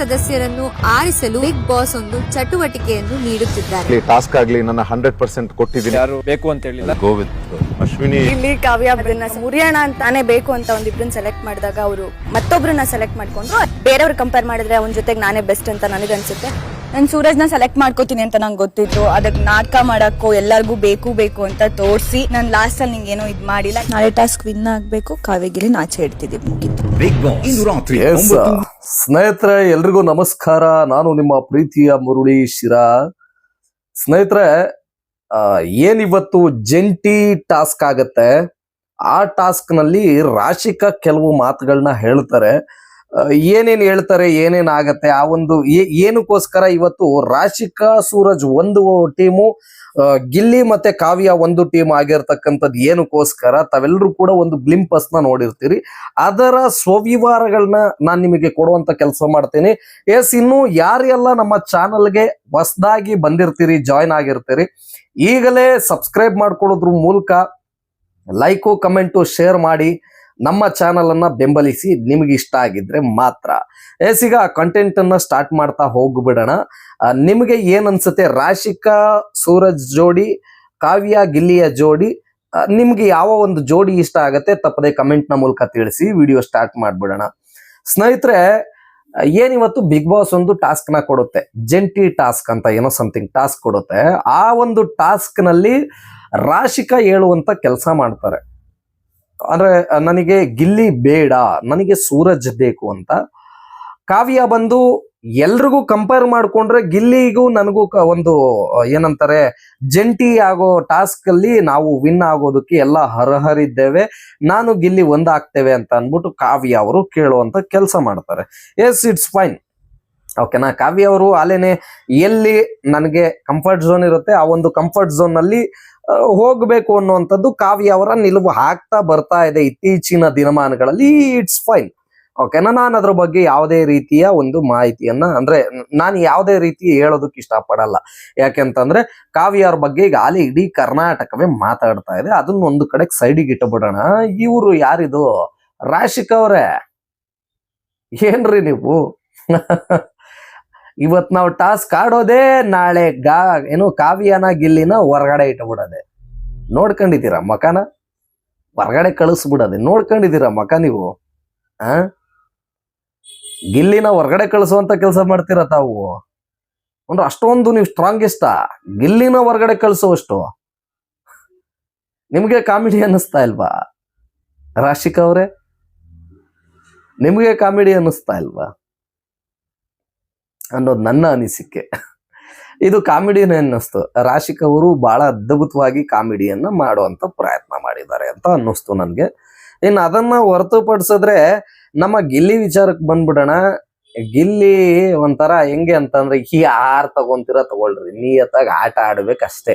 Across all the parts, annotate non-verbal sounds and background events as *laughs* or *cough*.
ಸದಸ್ಯರನ್ನು ಆರಿಸಲು big boss ಒಂದು ಚಟುವಟಿಕೆಯನ್ನು ನೀಡುತ್ತಿದ್ದಾರೆ. ಟಾಸ್ಕ್ ಆಗ್ಲಿ ನನ್ನ ಹಂಡ್ರೆಡ್ ಪರ್ಸೆಂಟ್ ಕೊಟ್ಟಿದ್ದೀನಿ. ಯಾರು ಬೇಕು ಅಂತ ಹೇಳಿಲ್ಲ. ಗೋವಿಂದ್ ಅಶ್ವಿನಿ ಇಲ್ಲಿ ಕಾವ್ಯ ಅವರನ್ನ ಮುರಿಯೋಣ ಅಂತಾನೆ ಬೇಕು ಅಂತ ಒಂದಿಬ್ರನ್ನ ಸೆಲೆಕ್ಟ್ ಮಾಡಿದಾಗ ಅವರು ಮತ್ತೊಬ್ಬರನ್ನ ಸೆಲೆಕ್ಟ್ ಮಾಡ್ಕೊಂಡ್ರು ಬೇರೆಯವ್ರು ಕಂಪೇರ್ ಮಾಡಿದ್ರೆ ಅವನ ಜೊತೆಗೆ ನಾನೇ ಬೆಸ್ಟ್ ಅಂತ ನನಗನ್ಸುತ್ತೆ ನಾನು ಸೂರಜ್ನ ಸೆಲೆಕ್ಟ್ ಮಾಡ್ಕೋತೀನಿ ಅಂತ ನಂಗೆ ಗೊತ್ತಿತ್ತು ಅದಕ್ಕೆ ನಾಟಕ ಮಾಡೋಕ್ಕೂ ಎಲ್ಲರಿಗೂ ಬೇಕು ಬೇಕು ಅಂತ ತೋರಿಸಿ ನಾನು ಲಾಸ್ಟ್ ಅಲ್ಲಿ ನಿಂಗೆ ಏನೋ ಇದು ಮಾಡಿಲ್ಲ. ನಾಳೆ ಟಾಸ್ಕ್ ವಿನ್ ಆಗ್ಬೇಕು. ಕಾವೇಗಿರಿ ನಾಚೆ ಇಡ್ತಿದ್ದೀವಿ ಮುಗಿತು. ಸ್ನೇಹಿತರೆ ಎಲ್ರಿಗೂ ನಮಸ್ಕಾರ. ನಾನು ನಿಮ್ಮ ಪ್ರೀತಿಯ ಮುರುಳಿ ಶಿರಾ. ಸ್ನೇಹಿತರೆ ಆ, ಏನಿವತ್ತು ಜಂಟಿ ಟಾಸ್ಕ್ ಆಗತ್ತೆ? ಆ ಟಾಸ್ಕ್ನಲ್ಲಿ ರಾಶಿಕಾ ಕೆಲವು ಮಾತುಗಳನ್ನ ಹೇಳ್ತಾರೆ. ಏನೇನ್ ಹೇಳ್ತಾರೆ, ಏನೇನ್ ಆಗತ್ತೆ, ಆ ಒಂದು ಏನಕ್ಕೋಸ್ಕರ ಇವತ್ತು ರಾಶಿಕಾ ಸೂರಜ್ ಒಂದು ಟೀಮು ಗಿಲ್ಲಿ ಮತ್ತೆ ಕಾವ್ಯ ಒಂದು ಟೀಮ್ ಆಗಿರ್ತಕ್ಕಂಥದ್ದು ಏನಕ್ಕೋಸ್ಕರ ತಾವೆಲ್ಲರೂ ಕೂಡ ಒಂದು ಗ್ಲಿಂಪಸ್ನ ನೋಡಿರ್ತೀರಿ. ಅದರ ಸ್ವವಿವರಗಳನ್ನ ನಾನು ನಿಮಗೆ ಕೊಡುವಂತ ಕೆಲಸ ಮಾಡ್ತೀನಿ. ಎಸ್, ಇನ್ನು ಯಾರೆಲ್ಲ ನಮ್ಮ ಚಾನಲ್ಗೆ ಹೊಸದಾಗಿ ಬಂದಿರ್ತೀರಿ, ಜಾಯ್ನ್ ಆಗಿರ್ತೀರಿ, ಈಗಲೇ ಸಬ್ಸ್ಕ್ರೈಬ್ ಮಾಡ್ಕೊಳ್ಳೋದ್ರ ಮೂಲಕ ಲೈಕು, ಕಮೆಂಟು, ಶೇರ್ ಮಾಡಿ. ನಮ್ಮ ಚಾನಲ್ ಅನ್ನ ಬೆಂಬಲಿಸಿ ನಿಮಗೆ ಇಷ್ಟ ಆಗಿದ್ರೆ ಮಾತ್ರ. ಎಸ್ ಈಗ ಕಂಟೆಂಟ್ ಅನ್ನ ಸ್ಟಾರ್ಟ್ ಮಾಡ್ತಾ ಹೋಗ್ಬಿಡೋಣ. ನಿಮಗೆ ಏನ್ ಅನ್ಸುತ್ತೆ ರಾಶಿಕಾ, ಸೂರಜ್ ಜೋಡಿ, ಕಾವ್ಯ, ಗಿಲ್ಲಿಯ ಜೋಡಿ ನಿಮ್ಗೆ ಯಾವ ಒಂದು ಜೋಡಿ ಇಷ್ಟ ಆಗತ್ತೆ ತಪ್ಪದೆ ಕಮೆಂಟ್ನ ಮೂಲಕ ತಿಳಿಸಿ ವಿಡಿಯೋ ಸ್ಟಾರ್ಟ್ ಮಾಡ್ಬಿಡೋಣ. ಸ್ನೇಹಿತರೆ, ಏನಿವತ್ತು ಬಿಗ್ ಬಾಸ್ ಒಂದು ಟಾಸ್ಕ್ನ ಕೊಡುತ್ತೆ? ಜಂಟಿ ಟಾಸ್ಕ್ ಅಂತ ಏನೋ ಸಮಥಿಂಗ್ ಟಾಸ್ಕ್ ಕೊಡುತ್ತೆ. ಆ ಒಂದು ಟಾಸ್ಕ್ನಲ್ಲಿ ರಾಶಿಕಾ ಹೇಳುವಂತ ಕೆಲಸ ಮಾಡ್ತಾರೆ. ಅಂದ್ರೆ ನನಗೆ ಗಿಲ್ಲಿ ಬೇಡ ನನಗೆ ಸೂರಜ್ ಬೇಕು ಅಂತ. ಕಾವ್ಯ ಬಂದು ಎಲ್ರಿಗೂ ಕಂಪೇರ್ ಮಾಡ್ಕೊಂಡ್ರೆ ಗಿಲ್ಲಿಗೂ ನನಗೂ ಒಂದು ಏನಂತಾರೆ ಜಂಟಿ ಆಗೋ ಟಾಸ್ಕ್ ಅಲ್ಲಿ ನಾವು ವಿನ್ ಆಗೋದಕ್ಕೆ ಎಲ್ಲ ಹರಹರಿದ್ದೇವೆ ನಾನು ಗಿಲ್ಲಿ ಒಂದಾಗ್ತೇವೆ ಅಂತ ಅನ್ಬಿಟ್ಟು ಕಾವ್ಯ ಅವರು ಕೇಳುವಂತ ಕೆಲಸ ಮಾಡ್ತಾರೆ. ಎಸ್ ಇಟ್ಸ್ ಫೈನ್ ಓಕೆನಾ ಕಾವ್ಯ ಅವರು ಅಲ್ಲೇನೆ ಎಲ್ಲಿ ನನಗೆ ಕಂಫರ್ಟ್ ಝೋನ್ ಇರುತ್ತೆ ಆ ಒಂದು ಕಂಫರ್ಟ್ ಝೋನ್ನಲ್ಲಿ ಆ, ಹೋಗ್ಬೇಕು ಅನ್ನುವಂಥದ್ದು ಕಾವ್ಯ ಅವರ ನಿಲುವು ಹಾಕ್ತಾ ಬರ್ತಾ ಇದೆ ಇತ್ತೀಚಿನ ದಿನಮಾನಗಳಲ್ಲಿ. ಇಟ್ಸ್ ಫೈನ್ ಓಕೆನಾ ನಾನು ಅದ್ರ ಬಗ್ಗೆ ಯಾವುದೇ ರೀತಿಯ ಒಂದು ಮಾಹಿತಿಯನ್ನ, ಅಂದ್ರೆ ನಾನು ಯಾವುದೇ ರೀತಿ ಹೇಳೋದಕ್ಕೆ ಇಷ್ಟಪಡಲ್ಲ. ಯಾಕೆಂತಂದ್ರೆ ಕಾವ್ಯ ಅವ್ರ ಬಗ್ಗೆ ಈಗ ಅಲ್ಲಿ ಇಡೀ ಕರ್ನಾಟಕವೇ ಮಾತಾಡ್ತಾ ಇದೆ. ಅದನ್ನ ಒಂದು ಕಡೆಗೆ ಸೈಡಿಗೆ ಇಟ್ಟುಬಿಡೋಣ ಇವರು ಯಾರಿದು? ರಾಶಿಕ್ ಅವರೇ. ಏನ್ರಿ ನೀವು? ಇವತ್ ನಾವು ಟಾಸ್ಕ್ ಆಡೋದೇ ನಾಳೆ ಗಾ ಏನು ಕಾವ್ಯನ ಗಿಲ್ಲಿನ ಹೊರಗಡೆ ಇಟ್ಬಿಡೋದೆ. ನೋಡ್ಕೊಂಡಿದ್ದೀರಾ ಮಕಾನ? ಹೊರಗಡೆ ಕಳಿಸ್ಬಿಡೋದೆ, ನೋಡ್ಕೊಂಡಿದ್ದೀರ ಮಕ ನೀವು? ಆ? ಗಿಲ್ಲಿನ ಹೊರಗಡೆ ಕಳಿಸುವಂತ ಕೆಲಸ ಮಾಡ್ತೀರ ತಾವು? ಅಂದ್ರೆ ಅಷ್ಟೊಂದು ನೀವು ಸ್ಟ್ರಾಂಗೆಸ್ಟಾ ಗಿಲ್ಲಿನ ಹೊರಗಡೆ ಕಳಿಸುವಷ್ಟು ನಿಮಗೆ ಕಾಮಿಡಿ ಅನ್ನಿಸ್ತಾ ಇಲ್ವಾ? ರಾಶಿಕ ಅವರೇ? ನಿಮಗೆ ಕಾಮಿಡಿ ಅನ್ನಿಸ್ತಾ ಇಲ್ವಾ? ಅನ್ನೋದು ನನ್ನ ಅನಿಸಿಕೆ. ಇದು ಕಾಮಿಡಿನೇ ಅನ್ನಿಸ್ತು ರಾಶಿಕ್ ಅವರು ಬಹಳ ಅದ್ಭುತವಾಗಿ ಕಾಮಿಡಿಯನ್ನ ಮಾಡುವಂತ ಪ್ರಯತ್ನ ಮಾಡಿದ್ದಾರೆ ಅಂತ ಅನ್ನಿಸ್ತು ನನ್ಗೆ. ಇನ್ನು ಅದನ್ನ ಹೊರತುಪಡಿಸಿದ್ರೆ ನಮ್ಮ ಗಿಲ್ಲಿ ವಿಚಾರಕ್ಕೆ ಬಂದ್ಬಿಡೋಣ. ಗಿಲ್ಲಿ ಒಂಥರ ಹೆಂಗೆ ಅಂತಂದ್ರೆ ಯಾರ್ ತಗೊಂತೀರ ತಗೊಳ್ರಿ. ನಿಯತ್ತಾಗಿ ಆಟ ಆಡ್ಬೇಕಷ್ಟೇ.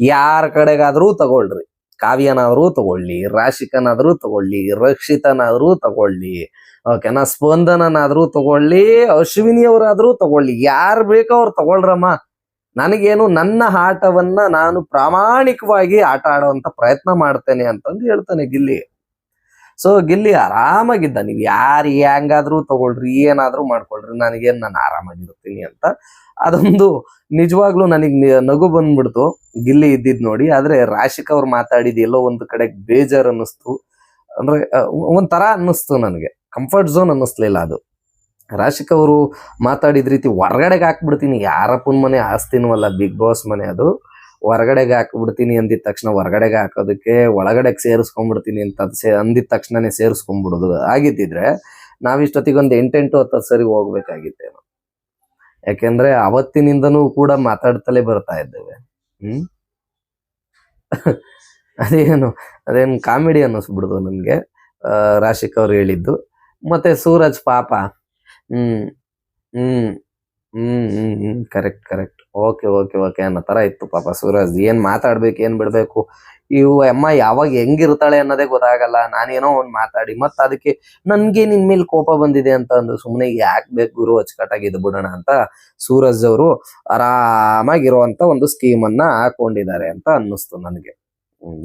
ಯಾರ ಕಡೆಗಾದ್ರೂ ತಗೊಳ್ರಿ. ಕಾವ್ಯನಾದ್ರೂ ತಗೊಳ್ಳಿ, ರಾಶಿಕನಾದ್ರೂ ತಗೊಳ್ಳಿ, ರಕ್ಷಿತನಾದ್ರೂ ತಗೊಳ್ಳಿ, ಓಕೆನಾ, ಸ್ಪಂದನನಾದ್ರೂ ತಗೊಳ್ಳಿ ಅಶ್ವಿನಿ ಅವರಾದ್ರೂ ತಗೊಳ್ಳಿ. ಯಾರು ಬೇಕೋ ಅವ್ರು ತಗೊಳ್ರಮ್ಮ. ನನಗೇನು ನನ್ನ ಆಟವನ್ನ ನಾನು ಪ್ರಾಮಾಣಿಕವಾಗಿ ಆಟ ಆಡುವಂತ ಪ್ರಯತ್ನ ಮಾಡ್ತೇನೆ ಅಂತಂದು ಹೇಳ್ತಾನೆ ಗಿಲ್ಲಿ. ಸೊ ಗಿಲ್ಲಿ ಆರಾಮಾಗಿದ್ದ. ನೀವು ಯಾರು ಹೆಂಗಾದ್ರೂ ತಗೊಳ್ರಿ, ಏನಾದ್ರೂ ಮಾಡ್ಕೊಳ್ರಿ, ನನಗೇನು ನಾನು ಆರಾಮಾಗಿರ್ತೀನಿ ಅಂತ. ಅದೊಂದು ನಿಜವಾಗ್ಲೂ ನನಗೆ ನಗು ಬಂದ್ಬಿಡ್ತು ಗಿಲ್ಲಿ ಇದ್ದಿದ್ ನೋಡಿ. ಆದ್ರೆ ರಾಶಿಕ್ ಅವ್ರು ಮಾತಾಡಿದ ಎಲ್ಲೋ ಒಂದು ಕಡೆ ಬೇಜಾರ್ ಅನ್ನಿಸ್ತು. ಅಂದ್ರೆ ಒಂಥರ ಅನ್ನಿಸ್ತು ನನಗೆ. ಕಂಫರ್ಟ್ ಝೋನ್ ಅನ್ನಿಸ್ಲಿಲ್ಲ ಅದು. ರಾಶಿಕ್ ಅವರು ಮಾತಾಡಿದ ರೀತಿ ಹೊರಗಡೆಗೆ ಹಾಕ್ಬಿಡ್ತೀನಿ. ಯಾರಪ್ಪನ ಮನೆ ಆಸ್ತಿನೂ ಅಲ್ಲ ಬಿಗ್ ಬಾಸ್ ಮನೆ ಅದು. ಹೊರಗಡೆಗೆ ಹಾಕ್ಬಿಡ್ತೀನಿ ಅಂದಿದ ತಕ್ಷಣ ಹೊರಗಡೆಗೆ ಹಾಕೋದಕ್ಕೆ ಒಳಗಡೆಗೆ ಸೇರಿಸ್ಕೊಂಡ್ಬಿಡ್ತೀನಿ ಅಂತ ಸೇ ಅಂದಿದ ತಕ್ಷಣನೇ ಸೇರಿಸ್ಕೊಂಡ್ಬಿಡೋದು ಆಗಿದ್ದಿದ್ರೆ ನಾವಿಷ್ಟೊತ್ತಿಗೆ ಒಂದು ಎಂಟೆಂಟು ಹತ್ತು ಸರಿ ಹೋಗ್ಬೇಕಾಗಿತ್ತೇನೋ ಯಾಕೆಂದ್ರೆ ಅವತ್ತಿನಿಂದನೂ ಕೂಡ ಮಾತಾಡ್ತಲೇ ಬರ್ತಾ ಇದ್ದೇವೆ. ಹ್ಮ್? *laughs* ಅದೇನು ಅದೇನು ಕಾಮಿಡಿ ಅನ್ನಿಸ್ಬಿಡ್ದು ನನಗೆ ರಾಶಿಕ್ ಅವ್ರು ಹೇಳಿದ್ದು. ಮತ್ತೆ ಸೂರಜ್ ಪಾಪ ಹ್ಮ್. ಹ್ಮ್. ಹ್ಮ್ correct correct okay okay okay ಅನ್ನೋ ತರ ಇತ್ತು ಪಾಪ ಸೂರಜ್. ಏನ್ ಮಾತಾಡ್ಬೇಕು, ಏನ್ ಬಿಡ್ಬೇಕು? ಇವು ಅಮ್ಮ ಯಾವಾಗ ಹೆಂಗಿರ್ತಾಳೆ ಅನ್ನೋದೇ ಗೊತ್ತಾಗಲ್ಲ. ನಾನೇನೋ ಒಂದ್ ಮಾತಾಡಿ, ಮತ್ತೆ ಅದಕ್ಕೆ ನನ್ಗೆ ನಿನ್ ಮೇಲೆ ಕೋಪ ಬಂದಿದೆ ಅಂತ ಅಂದು ಸುಮ್ನೆ ಯಾಕೆ ಬೇಕು ಗುರು ಅಚ್ಚುಕಟ್ಟಾಗಿ ಇದು ಬಿಡೋಣ ಅಂತ ಸೂರಜ್ ಅವರು ಆರಾಮಾಗಿರುವಂತ ಒಂದು ಸ್ಕೀಮ್ ಅನ್ನ ಹಾಕೊಂಡಿದ್ದಾರೆ ಅಂತ ಅನ್ನಿಸ್ತು ನನಗೆ.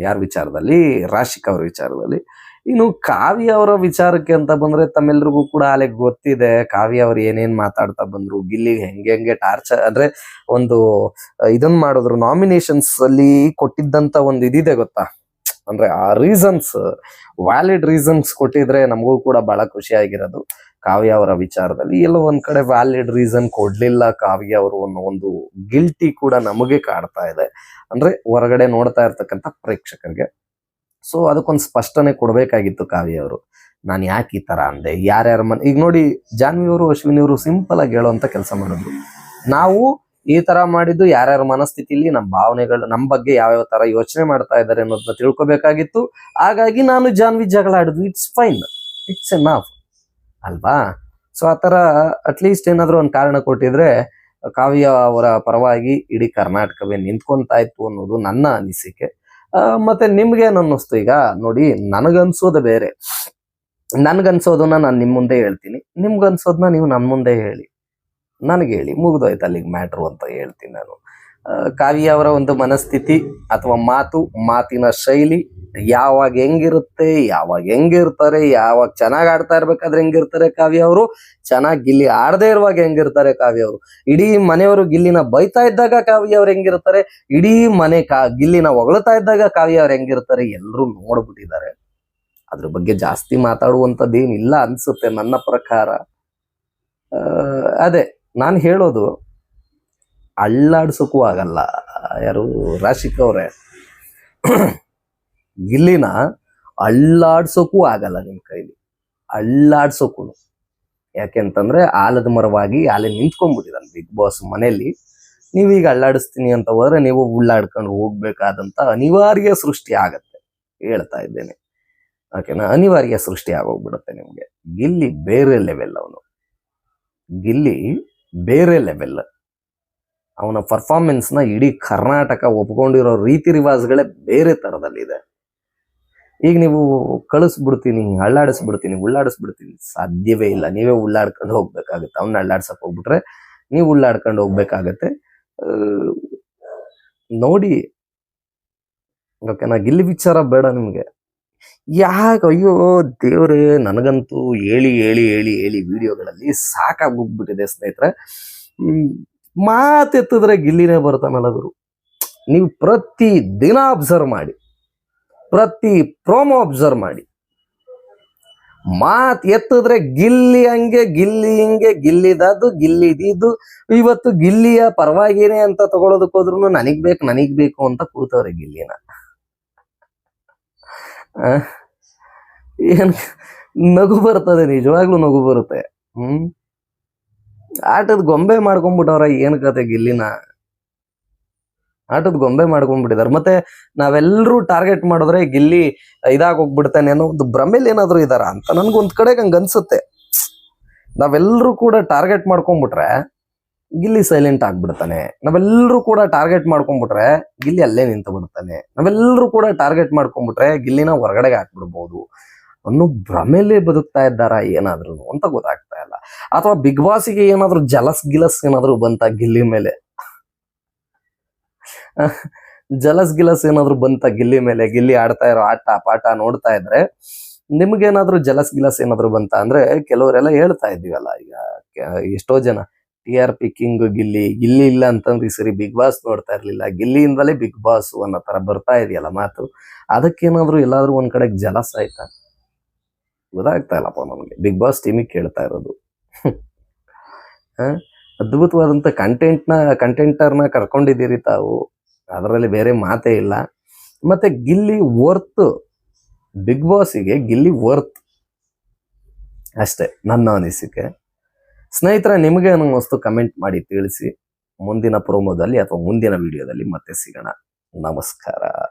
ಯಾರ ವಿಚಾರದಲ್ಲಿ? ರಾಶಿಕ್ ಅವ್ರ ವಿಚಾರದಲ್ಲಿ. ಇನ್ನು ಕಾವ್ಯ ಅವರ ವಿಚಾರಕ್ಕೆ ಅಂತ ಬಂದ್ರೆ ತಮ್ಮೆಲ್ರಿಗೂ ಕೂಡ ಅಲೆ ಗೊತ್ತಿದೆ. ಕಾವ್ಯ ಅವ್ರು ಏನೇನ್ ಮಾತಾಡ್ತಾ ಬಂದ್ರು, ಗಿಲ್ಲಿ ಹೆಂಗೆ ಹೆಂಗೆ ಟಾರ್ಚರ್ ಅಂದ್ರೆ ಒಂದು ಇದನ್ ಮಾಡಿದ್ರು ನಾಮಿನೇಷನ್ಸ್ ಅಲ್ಲಿ ಕೊಟ್ಟಿದ್ದಂತ ಒಂದು ಇದಿದೆ ಗೊತ್ತಾ? ಅಂದ್ರೆ ಆ ರೀಸನ್ಸ್ ವ್ಯಾಲಿಡ್ ರೀಸನ್ಸ್ ಕೊಟ್ಟಿದ್ರೆ ನಮಗೂ ಕೂಡ ಬಹಳ ಖುಷಿ ಆಗಿರೋದು. ಕಾವ್ಯ ಅವರ ವಿಚಾರದಲ್ಲಿ ಎಲ್ಲೋ ಒಂದ್ ಕಡೆ ವ್ಯಾಲಿಡ್ ರೀಸನ್ ಕೊಡ್ಲಿಲ್ಲ ಕಾವ್ಯ ಅವರು ಅನ್ನೋ ಒಂದು ಗಿಲ್ಟಿ ಕೂಡ ನಮಗೆ ಕಾಡ್ತಾ ಇದೆ. ಅಂದ್ರೆ ಹೊರಗಡೆ ನೋಡ್ತಾ ಇರ್ತಕ್ಕಂಥ ಪ್ರೇಕ್ಷಕರಿಗೆ ಸೊ ಅದಕ್ಕೊಂದು ಸ್ಪಷ್ಟನೆ ಕೊಡಬೇಕಾಗಿತ್ತು ಕಾವ್ಯ ಅವರು. ನಾನು ಯಾಕೆ ಈ ತರ ಅಂದೆ? ಯಾರ್ಯಾರ ಮನೆ, ಈಗ ನೋಡಿ, ಜಾನ್ವಿ ಅವರು, ಅಶ್ವಿನಿ ಅವರು ಸಿಂಪಲ್ ಆಗಿ ಹೇಳುವಂತ ಕೆಲಸ ಮಾಡಿದ್ರು. ನಾವು ಈ ತರ ಮಾಡಿದ್ದು ಯಾರ್ಯಾರ ಮನಸ್ಥಿತಿಲಿ ನಮ್ಮ ಭಾವನೆಗಳು ನಮ್ಮ ಬಗ್ಗೆ ಯಾವ್ಯಾವ ತರ ಯೋಚನೆ ಮಾಡ್ತಾ ಇದ್ದಾರೆ ಅನ್ನೋದನ್ನ ತಿಳ್ಕೊಬೇಕಾಗಿತ್ತು. ಹಾಗಾಗಿ ನಾನು ಜಾನ್ವಿ ಜಗಳ ಆಡಿದ್ವಿ. It's fine it's enough ಅಲ್ವಾ? ಸೊ ಆ ಥರ ಅಟ್ಲೀಸ್ಟ್ ಏನಾದರೂ ಒಂದು ಕಾರಣ ಕೊಟ್ಟಿದ್ರೆ ಕಾವ್ಯ ಅವರ ಪರವಾಗಿ ಇಡೀ ಕರ್ನಾಟಕವೇ ನಿಂತ್ಕೊಂತಾ ಇತ್ತು ಅನ್ನೋದು ನನ್ನ ಅನಿಸಿಕೆ. ಮತ್ತೆ ನಿಮ್ಗೆ ಏನ್ ಅನ್ನಿಸ್ತು ಈಗ? ನೋಡಿ, ನನಗನ್ಸೋದು ಬೇರೆ. ನನ್ಗನ್ಸೋದನ್ನ ನಾನು ನಿಮ್ ಮುಂದೆ ಹೇಳ್ತೀನಿ. ನಿಮ್ಗನ್ಸೋದನ್ನ ನೀವು ನನ್ನ ಮುಂದೆ ಹೇಳಿ. ನನಗೆ ಹೇಳಿ, ಮುಗಿದೋಯ್ತು ಅಲ್ಲಿಗೆ ಮ್ಯಾಟ್ರು ಅಂತ ಹೇಳ್ತೀನಿ ನಾನು. ಕಾವ್ಯ ಅವರ ಒಂದು ಮನಸ್ಥಿತಿ ಅಥವಾ ಮಾತು, ಮಾತಿನ ಶೈಲಿ ಯಾವಾಗ ಹೆಂಗಿರುತ್ತೆ, ಯಾವಾಗ ಹೆಂಗಿರ್ತಾರೆ, ಯಾವಾಗ ಚೆನ್ನಾಗಿ ಆಡ್ತಾ ಇರ್ಬೇಕಾದ್ರೆ ಹೆಂಗಿರ್ತಾರೆ ಕಾವ್ಯ ಅವರು, ಚೆನ್ನಾಗಿ ಗಿಲ್ಲಿ ಆಡದೇ ಇರುವಾಗ ಹೆಂಗಿರ್ತಾರೆ ಕಾವ್ಯ ಅವರು. ಇಡೀ ಮನೆಯವರು ಗಿಲ್ಲಿನ ಬೈತಾ ಇದ್ದಾಗ ಕಾವ್ಯ ಅವ್ರು ಹೆಂಗಿರ್ತಾರೆ, ಇಡೀ ಮನೆ ಕಾ, ಗಿಲ್ಲಿನ ಹೊಗಳ್ತಾ ಇದ್ದಾಗ ಕಾವ್ಯ ಅವ್ರು ಹೆಂಗಿರ್ತಾರೆ ಎಲ್ಲರೂ ನೋಡ್ಬಿಟ್ಟಿದ್ದಾರೆ. ಅದ್ರ ಬಗ್ಗೆ ಜಾಸ್ತಿ ಮಾತಾಡುವಂಥದ್ದೇನಿಲ್ಲ ಅನ್ಸುತ್ತೆ ನನ್ನ ಪ್ರಕಾರ. ಅದೇ, ನಾನು ಹೇಳೋದು, ಅಳ್ಳಾಡ್ಸೋಕ್ಕೂ ಆಗಲ್ಲ. ಯಾರು, ರಾಶಿಕ್ ಅವರೇ. ಗಿಲ್ಲಿನ ಅಳ್ಳಾಡ್ಸೋಕು ಆಗಲ್ಲ ನಿಮ್ಮ ಕೈಲಿ. ಅಳ್ಳಾಡ್ಸೋಕು ಯಾಕೆಂತಂದ್ರೆ ಆಲದ ಮರವಾಗಿ ಆಲೆ ನಿಂತ್ಕೊಂಡ್ಬಿಟ್ಟಿದ್ದಾನೆ ಬಿಗ್ ಬಾಸ್ ಮನೆಯಲ್ಲಿ. ನೀವೀಗ ಅಳ್ಳಾಡಿಸ್ತೀನಿ ಅಂತ ಹೋದ್ರೆ ನೀವು ಉಳ್ಳಾಡ್ಕೊಂಡು ಹೋಗ್ಬೇಕಾದಂತ ಅನಿವಾರ್ಯ ಸೃಷ್ಟಿ ಆಗತ್ತೆ ಹೇಳ್ತಾ ಇದ್ದೇನೆ. ಓಕೆನಾ? ಅನಿವಾರ್ಯ ಸೃಷ್ಟಿ ಆಗೋಗ್ಬಿಡುತ್ತೆ ನಿಮ್ಗೆ. ಗಿಲ್ಲಿ ಬೇರೆ ಲೆವೆಲ್ ಅವನು. ಗಿಲ್ಲಿ ಬೇರೆ ಲೆವೆಲ್ ಅವನ ಪರ್ಫಾರ್ಮೆನ್ಸ್ನ ಇಡೀ ಕರ್ನಾಟಕ ಒಪ್ಕೊಂಡಿರೋ ರೀತಿ ರಿವಾಜ್ಗಳೇ ಬೇರೆ ತರದಲ್ಲಿದೆ. ಈಗ ನೀವು ಕಳಿಸ್ಬಿಡ್ತೀನಿ ಅಳ್ಳಾಡಿಸ್ಬಿಡ್ತೀನಿ ಉಳ್ಳಾಡಿಸ್ಬಿಡ್ತೀನಿ. ಸಾಧ್ಯವೇ ಇಲ್ಲ. ನೀವೇ ಉಳ್ಳಾಡ್ಕೊಂಡು ಹೋಗ್ಬೇಕಾಗತ್ತೆ. ಅವ್ನ ಅಳ್ಳಾಡ್ಸಕ್ ಹೋಗ್ಬಿಟ್ರೆ ನೀವು ಉಳ್ಳಾಡ್ಕೊಂಡು ಹೋಗ್ಬೇಕಾಗತ್ತೆ. ನೋಡಿ. ಓಕೆನಾ ಗಿಲ್ಲಿ ವಿಚಾರ ಬೇಡ ನಿಮ್ಗೆ. ಯಾಕೆ ಅಯ್ಯೋ ದೇವ್ರೇ ನನಗಂತೂ ಹೇಳಿ ಹೇಳಿ ಹೇಳಿ ಹೇಳಿ ವಿಡಿಯೋಗಳಲ್ಲಿ ಸಾಕಾಗೋಗ್ಬಿಟ್ಟಿದೆ ಸ್ನೇಹಿತರೆ. ಹ್ಮ್, ಮಾತೆತ್ತಿದ್ರೆ ಗಿಲ್ಲಿನೇ ಬರ್ತಾನಲ್ಲ ಗುರು. ನೀವು ಪ್ರತಿ ದಿನ ಅಬ್ಸರ್ವ್ ಮಾಡಿ. ಪ್ರತಿ ಪ್ರೋಮೋ ಅಬ್ಸರ್ವ್ ಮಾಡಿ. ಮಾತ್ ಎತ್ತಿದ್ರೆ ಗಿಲ್ಲಿ ಹಂಗೆ, ಗಿಲ್ಲಿ ಹಿಂಗೆ, ಗಿಲ್ಲಿದದು ಗಿಲ್ಲಿದಿದ್ದು ಇವತ್ತು ಗಿಲ್ಲಿಯ ಪರವಾಗಿನೇ ಅಂತ ತಗೊಳೋದಕ್ಕೆ ಹೋದ್ರು ನನಗ್ ಬೇಕು ನನಗ್ ಬೇಕು ಅಂತ ಕೂತವ್ರೆ ಗಿಲ್ಲಿನ. ಏನ್ ನಗು ಬರ್ತದೆ, ನಿಜವಾಗ್ಲೂ ನಗು ಬರುತ್ತೆ. ಹ್ಮ್? ಆಟದ ಗೊಂಬೆ ಮಾಡ್ಕೊಂಡ್ಬಿಟ್ಟವ್ರ ಏನ್ ಕತೆ ಗಿಲ್ಲಿನ? ಆಟದ ಗೊಂಬೆ ಮಾಡ್ಕೊಂಡ್ಬಿಟ್ಟಿದ್ದಾರೆ ಮತ್ತೆ ನಾವೆಲ್ಲರೂ ಟಾರ್ಗೆಟ್ ಮಾಡಿದ್ರೆ ಗಿಲ್ಲಿ ಇದಾಗ್ ಹೋಗ್ಬಿಡ್ತಾನೆ ಅನ್ನೋ ಒಂದು ಭ್ರಮೆಲ್ ಏನಾದ್ರು ಇದಾರ ಅಂತ ನನ್ಗೊಂದ್ ಕಡೆಗೆ ಹಂಗ ಅನ್ಸುತ್ತೆ. ನಾವೆಲ್ಲರೂ ಕೂಡ ಟಾರ್ಗೆಟ್ ಮಾಡ್ಕೊಂಡ್ಬಿಟ್ರೆ ಗಿಲ್ಲಿ ಸೈಲೆಂಟ್ ಆಗ್ಬಿಡ್ತಾನೆ. ನಾವೆಲ್ಲರೂ ಕೂಡ ಟಾರ್ಗೆಟ್ ಮಾಡ್ಕೊಂಡ್ಬಿಟ್ರೆ ಗಿಲ್ಲಿ ಅಲ್ಲೇ ನಿಂತು ಬಿಡ್ತಾನೆ. ನಾವೆಲ್ಲರೂ ಕೂಡ ಟಾರ್ಗೆಟ್ ಮಾಡ್ಕೊಂಡ್ಬಿಟ್ರೆ ಗಿಲ್ಲಿನ ಹೊರಗಡೆಗೆ ಹಾಕ್ಬಿಡ್ಬೋದು. ಅನ್ನೋ ಭ್ರಮೆಲೆ ಬದುಕ್ತಾ ಇದ್ದಾರ ಏನಾದ್ರು ಅಂತ ಗೊತ್ತಾಗ್ತಾ ಇಲ್ಲ. ಅಥವಾ ಬಿಗ್ ಬಾಸ್ಗೆ ಏನಾದ್ರು ಜಲಸ್ ಗಿಲಸ್ ಏನಾದ್ರು ಬಂತ ಗಿಲ್ಲಿ ಮೇಲೆ? ಜಲಸ್ ಗಿಲಸ್ ಏನಾದ್ರು ಬಂತ ಗಿಲ್ಲಿ ಮೇಲೆ, ಗಿಲ್ಲಿ ಆಡ್ತಾ ಇರೋ ಆಟ, ಪಾಠ ನೋಡ್ತಾ ಇದ್ರೆ ನಿಮ್ಗೇನಾದ್ರೂ ಜಲಸ್ ಗಿಲಸ್ ಏನಾದ್ರು ಬಂತ ಅಂದ್ರೆ ಕೆಲವರೆಲ್ಲ ಹೇಳ್ತಾ ಇದೀವಲ್ಲ ಈಗ ಎಷ್ಟೋ ಜನ T R P king Gilli Gilli ಇಲ್ಲ ಅಂತಂದ್ರೆ ಸರಿ ಬಿಗ್ ಬಾಸ್ ನೋಡ್ತಾ ಇರ್ಲಿಲ್ಲ, ಗಿಲ್ಲಿಯಿಂದಲೇ ಬಿಗ್ ಬಾಸ್ ಅನ್ನೋ ತರ ಬರ್ತಾ ಇದೆಯಲ್ಲ ಮಾತು, ಅದಕ್ಕೇನಾದ್ರೂ ಎಲ್ಲಾದ್ರೂ ಒಂದ್ ಕಡೆ ಜಲಸ್ ಆಯ್ತಾ? ಗೊತ್ತಾಗ್ತಾ ಇಲ್ಲಪ್ಪ ನಮಗೆ, ಬಿಗ್ ಬಾಸ್ ಟೀಮಿಗೆ ಕೇಳ್ತಾ ಇರೋದು. ಹ? ಅದ್ಭುತವಾದಂತ ಕಂಟೆಂಟ್ನ ಕಂಟೆಂಟರ್ನ ಕರ್ಕೊಂಡಿದ್ದೀರಿ ತಾವು. ಅದರಲ್ಲಿ ಬೇರೆ ಮಾತೇ ಇಲ್ಲ. ಮತ್ತೆ ಗಿಲ್ಲಿ ವರ್ತ್ ಬಿಗ್ ಬಾಸಿಗೆ ಗಿಲ್ಲಿ ವರ್ತ್ ಅಷ್ಟೇ, ನನ್ನ ಅನಿಸಿಕೆ. ಸ್ನೇಹಿತರ, ನಿಮಗೆ ಅನ್ನೋಸ್ತು ಕಮೆಂಟ್ ಮಾಡಿ ತಿಳಿಸಿ. ಮುಂದಿನ ಪ್ರೋಮೋದಲ್ಲಿ ಅಥವಾ ಮುಂದಿನ ವಿಡಿಯೋದಲ್ಲಿ ಮತ್ತೆ ಸಿಗೋಣ. ನಮಸ್ಕಾರ.